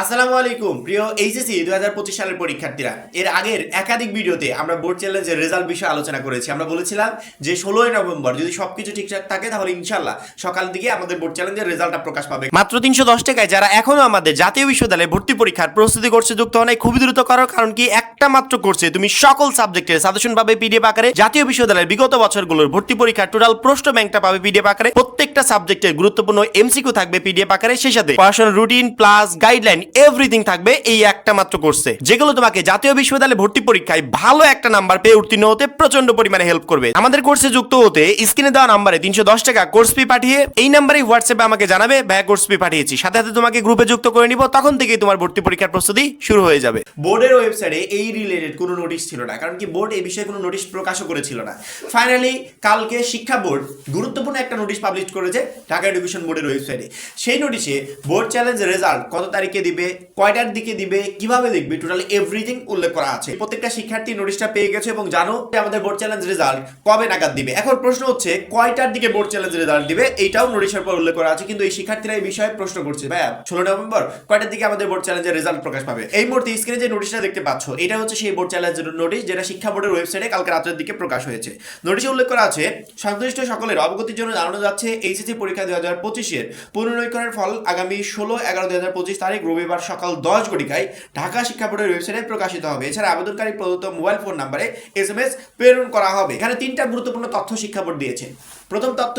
আসসালামু আলাইকুম, প্রিয় এইচএসসি দু হাজার পঁচিশ সালের পরীক্ষার্থীরা। এর আগের একাধিক ভিডিওতে আমরা বোর্ড চ্যালেঞ্জের রেজাল্ট বিষয়ে আলোচনা করেছি। আমরা বলেছিলাম যে ষোলোই নভেম্বর যদি সবকিছু ঠিকঠাক থাকে, তাহলে ইনশাল্লাহ সকাল দিকে আমাদের বোর্ড চ্যালেঞ্জের রেজাল্টটা প্রকাশ পাবে। মাত্র তিনশো দশ টাকায় যারা এখনও আমাদের জাতীয় বিশ্ববিদ্যালয়ে ভর্তি পরীক্ষার প্রস্তুতি করছে, যুক্ত হয় খুবই দ্রুত করো, কারণ কি একটা মাত্র কোর্সে তুমি সকল সাবজেক্টের সাজেশন পাবে পিডিএফ আকারে। জাতীয় বিশ্ববিদ্যালয়ের বিগত বছরগুলোর ভর্তি পরীক্ষার টোটাল প্রশ্ন ব্যাংকটা পাবে পিডিএফ আকারে। প্রত্যেকটা সাবজেক্টের গুরুত্বপূর্ণ এমসিকিউ থাকবে পিডিএফ আকারে, সেই সাথে পড়াশোনার রুটিন প্লাস গাইডলাইন এভরিথিং থাকবে এই একটা মাত্র কোর্সে যেগুলো তোমাকে জাতীয় বিশ্ববিদ্যালয়ে ভর্তি পরীক্ষায় ভালো একটা নাম্বার পেয়ে উত্তীর্ণ হতে প্রচণ্ড পরিমাণে হেল্প করবে। আমাদের কোর্সে যুক্ত হতে স্ক্রিনে দেওয়া নাম্বারে তিনশো দশ টাকা কোর্স ফি পাঠিয়ে এই নাম্বারে হোয়াটসঅ্যাপে আমাকে জানাবে, ভাইয়া কোর্স ফি পাঠিয়েছি। সাথে সাথে তোমাকে গ্রুপে যুক্ত করে নিব, তখন থেকেই তোমার ভর্তি পরীক্ষার প্রস্তুতি শুরু হয়ে যাবে। বোর্ডের ওয়েবসাইটে এই রিলেটেড কোনো নোটিশ ছিল না, কারণ কি বোর্ড এই বিষয়ে কোনো নোটিশ প্রকাশও করেছিল না। ফাইনালি কালকে শিক্ষা বোর্ড গুরুত্বপূর্ণ একটা নোটিশ পাবলিশ করেছে ঢাকা এডুকেশন বোর্ডের ওয়েবসাইটে সেই নোটিশে বোর্ড চ্যালেঞ্জ রেজাল্ট কত তারিখে দিবে কয়টার দিকে দিবে, কীভাবে দেখবে? টোটাল এভরিথিং উল্লেখ করা আছে। প্রত্যেকটা শিক্ষার্থী নোটিশটা পেয়ে গেছে এবং জানো যে আমাদের বোর্ড চ্যালেঞ্জ রেজাল্ট কবে নাগাদ দিবে? এখন প্রশ্ন হচ্ছে, কয়টার দিকে বোর্ড চ্যালেঞ্জ রেজাল্ট দিবে? এইটাও নোটিশের পর উল্লেখ করা আছে, কিন্তু এই শিক্ষার্থীরা এই বিষয়ে প্রশ্ন করছে। ভাইয়া, ষোলো নভেম্বর, কয়টার দিকে আমাদের বোর্ড চ্যালেঞ্জের রেজাল্ট প্রকাশ পাবে? এই মুহূর্তে স্ক্রিনে যে নোটিশটা দেখতে পাচ্ছ, এটা হচ্ছে সেই বোর্ড চ্যালেঞ্জের নোটিশ যেটা শিক্ষা বোর্ডের ওয়েবসাইটে কালকে রাতের দিকে প্রকাশ হয়েছে। নোটিশে উল্লেখ করা আছে সংশ্লিষ্ট সকলের অবগতির জন্য জানানো যাচ্ছে এইচএসসি পরীক্ষা দুই হাজার পঁচিশের পুনর্নবীকরণের ফল আগামী ষোলো এগারো দুই হাজার পঁচিশ তারিখ রবিবার সকাল দশ ঘটিকায় ঢাকা শিক্ষা বোর্ডের ওয়েবসাইটে প্রকাশিত হবে। এছাড়া আবেদনকারী প্রদত্ত মোবাইল ফোন নাম্বারে এস এম এস প্রেরণ করা হবে। এখানে তিনটা গুরুত্বপূর্ণ তথ্য শিক্ষা বোর্ড দিয়েছে। প্রথম তথ্য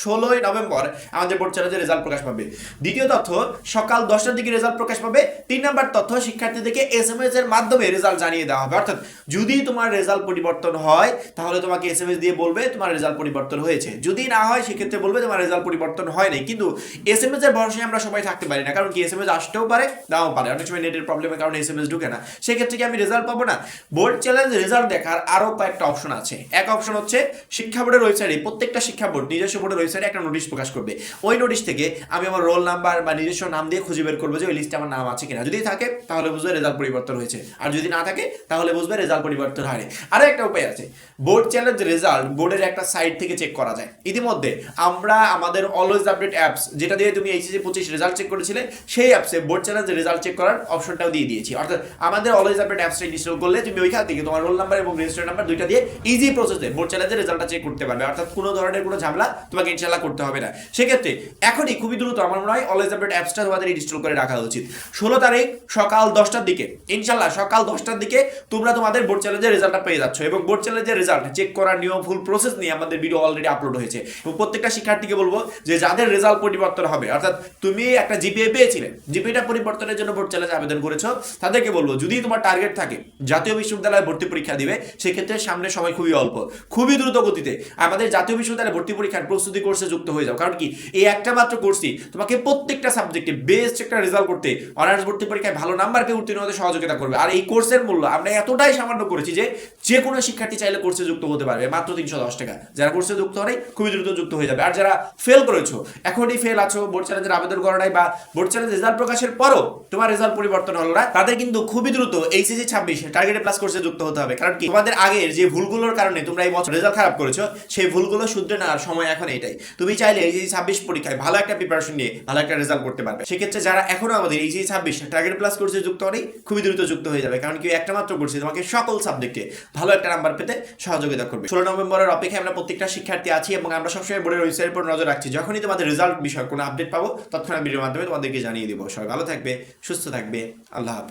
ষোলোই নভেম্বর আমাদের বোর্ড চ্যালেঞ্জের রেজাল্ট প্রকাশ পাবে। দ্বিতীয় তথ্য, সকাল দশটার দিকে রেজাল্ট প্রকাশ পাবে। তিন নম্বর তথ্য, শিক্ষার্থীদেরকে এস এম এস এর মাধ্যমে রেজাল্ট জানিয়ে দেওয়া হবে। অর্থাৎ যদি তোমার রেজাল্ট পরিবর্তন হয়, তাহলে তোমাকে এস এম এস দিয়ে বলবে তোমার রেজাল্ট পরিবর্তন হয়েছে। যদি না হয়, সেক্ষেত্রে বলবে তোমার রেজাল্ট পরিবর্তন হয়নি কিন্তু এস এম এস এর ভরসায় আমরা সবাই থাকতে পারি না, কারণ কি এস এম এস আসতেও পারে, নাও পারে। অনেক সময় নেটের প্রবলেমের কারণে এস এম এস ঢুকে না। সেক্ষেত্রে কি আমি রেজাল্ট পাবো না? বোর্ড চ্যালেঞ্জ রেজাল্ট দেখার আরও কয়েকটা অপশন আছে। এক অপশন হচ্ছে, শিক্ষা বোর্ডের ওয়েবসাইটে প্রত্যেকটা শিক্ষা বোর্ড নিজস্ব বোর্ডের ওয়েবসাইটে একটা নোটিশ প্রকাশ করবে। ওই নোটিশ থেকে আমি আমার রোল নাম্বার বা নিজস্ব নাম দিয়ে খুঁজে বের করব যে ওই লিস্টে আমার নাম আছে কিনা। যদি থাকে, তাহলে বুঝবে রেজাল্ট পরিবর্তন হয়েছে। আর যদি না থাকে, তাহলে বুঝবে রেজাল্ট পরিবর্তন হয়নি। আরও একটা উপায় আছে। বোর্ড চ্যালেঞ্জ রেজাল্ট বোর্ডের একটা সাইট থেকে চেক করা যায়। ইতিমধ্যে আমরা আমাদের অলওয়েজ আপডেট অ্যাপস যেটা দিয়ে তুমি এইচএসি পঁচিশ রেজাল্ট চেক করেছিলে, সেই অ্যাপসে বোর্ড চ্যালেঞ্জ রেজাল্ট চেক করার অপশনটাও দিয়ে দিয়েছি। অর্থাৎ আমাদের অলওয়েজ আপডেট অ্যাপসটা ইনস্টল করলে তুমি ওইখান থেকে তোমার রোল নাম্বার এবং রেজিস্টার নাম্বার দুইটা দিয়ে ইজি প্রসেসে বোর্ড চ্যালেঞ্জের রেজাল্টটা চেক করতে পারবে। অর্থাৎ কোনো ধরনের কোনো ঝামেলা তোমাকে ইনশাল্লাহ করতে হবে না। সেক্ষেত্রে এখনই খুবই দ্রুত আমার মনে হয় অলওয়েজ আপডেট অ্যাপসটা তোমাদের ইনস্টল করে রাখা উচিত। ষোলো তারিখ সকাল দশটার দিকে ইনশাল্লাহ সকাল দশটার দিকে তোমরা তোমাদের বোর্ড চ্যালেঞ্জের রেজাল্টটা পেয়ে যাচ্ছ এবং বোর্ড চ্যালেঞ্জের রেজাল্ট চেক করার নিয়ম ফুল প্রসেস নিয়ে আমাদের ভিডিও অলরেডি আপলোড হয়েছে। এবং প্রত্যেকটা শিক্ষার্থীকে বলব যে যাদের রেজাল্ট পরিবর্তন হবে, অর্থাৎ তুমি একটা জিপিএ পেয়েছিলে জিপিএটা পরিবর্তনের জন্য বোর্ড চ্যালেঞ্জ আবেদন করেছ, তাদেরকে বলব যদি তোমার টার্গেট থাকে, জাতীয় বিশ্ববিদ্যালয়ে ভর্তি পরীক্ষা দিবে, সেক্ষেত্রে সামনে সময় খুবই অল্প। খুবই দ্রুত গতিতে আমাদের জাতীয় বিশ্ববিদ্যালয়ে ভর্তি পরীক্ষার প্রস্তুতি কোর্সে যুক্ত হয়ে যাও। কারণ কি? এই একটা মাত্র কোর্সই তোমাকে প্রত্যেকটা সাবজেক্টে বেস্ট একটা রেজাল্ট করতে অনার্স ভর্তি পরীক্ষায় ভালো নাম্বার পেয়ে উত্তীর্ণ হতে সহযোগিতা করবে। আর এই কোর্সের মূল্য আমরা এতটাই সামান্য করেছি যে যে কোনো শিক্ষার্থী চাইলে কোর্সে যুক্ত হতে পারবে। মাত্র তিনশো দশ টাকা। যারা কোর্সে যুক্ত হয় খুবই দ্রুত যুক্ত হয়ে যাবে। আর যারা ফেল করেছ, এখনই ফেল আছো বোর্ড চ্যালেঞ্জের আবেদন করা নাই বা বোর্ড চ্যালেঞ্জ রেজাল্ট প্রকাশের পরও তোমার রেজাল্ট পরিবর্তন হলো না, তাদের কিন্তু খুবই দ্রুত এইচএসি ছাব্বিশ টার্গেটে প্লাস কোর্সে যুক্ত হতে হবে। কারণ কি? তোমাদের আগের যে ভুলগুলোর কারণে তোমরা এই বছর রেজাল্ট খারাপ করেছ, সেই ভুলগুলো শুধরে নেওয়ার সময় এখন এটাই তুমি চাইলে এইচএসি ছাব্বিশ পরীক্ষায় ভালো একটা প্রিপারেশন নিয়ে ভালো একটা রেজাল্ট করতে পারবে। সেক্ষেত্রে যারা এখনও আমাদের এইচএসি ছাব্বিশ টার্গেট প্লাস কোর্সে যুক্ত হলেই খুবই দ্রুত যুক্ত হয়ে যাবে। কারণ কি একটা মাত্র কোর্সে তোমাকে সকল সাবজেক্টে ভালো একটা নাম্বার পেতে সহযোগিতা করবে। ষোলো নভেম্বরের অপেক্ষায় আমরা প্রত্যেকটা শিক্ষার্থী আছি এবং আমরা সবসময় বোর্ডের ওয়েবসাইটের উপর নজর রাখছি। যখনই তোমাদের রেজাল্ট বিষয়ে কোনো আপডেট পাবো, তৎক্ষণাৎ ভিডিওর মাধ্যমে তোমাদেরকে জানিয়ে দিব। সবাই ভালো থাকবে, সুস্থ থাকবে। আল্লাহ হাফেজ।